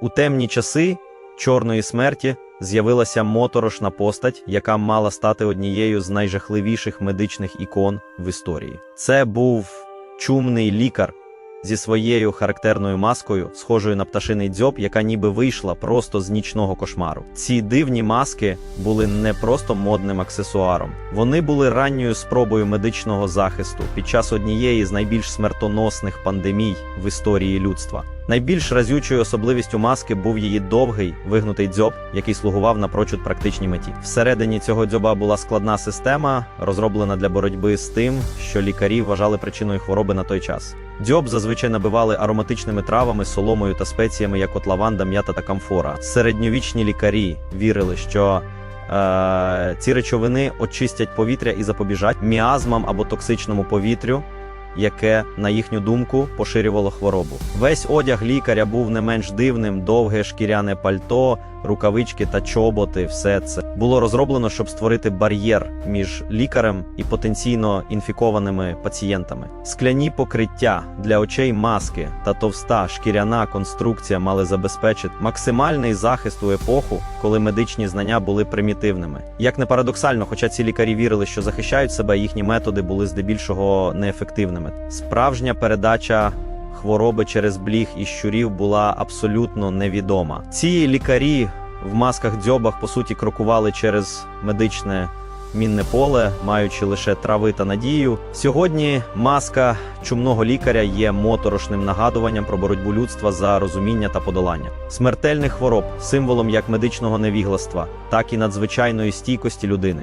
У темні часи чорної смерті з'явилася моторошна постать, яка мала стати однією з найжахливіших медичних ікон в історії. Це був чумний лікар зі своєю характерною маскою, схожою на пташиний дзьоб, яка ніби вийшла просто з нічного кошмару. Ці дивні маски були не просто модним аксесуаром, вони були ранньою спробою медичного захисту під час однієї з найбільш смертоносних пандемій в історії людства. Найбільш разючою особливістю маски був її довгий вигнутий дзьоб, який слугував напрочуд практичній меті. Всередині цього дзьоба була складна система, розроблена для боротьби з тим, що лікарі вважали причиною хвороби на той час. Дзьоб зазвичай набивали ароматичними травами, соломою та спеціями, як от лаванда, м'ята та камфора. Середньовічні лікарі вірили, що е, ці речовини очистять повітря і запобіжать міазмам або токсичному повітрю, яке, на їхню думку, поширювало хворобу. Весь одяг лікаря був не менш дивним, довге шкіряне пальто, рукавички та чоботи. Все це було розроблено, щоб створити бар'єр між лікарем і потенційно інфікованими пацієнтами. Скляні покриття для очей маски та товста шкіряна конструкція мали забезпечити максимальний захист у епоху, коли медичні знання були примітивними. Як не парадоксально, хоча ці лікарі вірили, що захищають себе, їхні методи були здебільшого неефективними. Справжня передача хвороби через бліг і щурів була абсолютно невідома. Ці лікарі в масках дзьобах по суті крокували через медичне мінне поле, маючи лише трави та надію. Сьогодні маска чумного лікаря є моторошним нагадуванням про боротьбу людства за розуміння та подолання смертельних хвороб, символом як медичного невігластва, так і надзвичайної стійкості людини.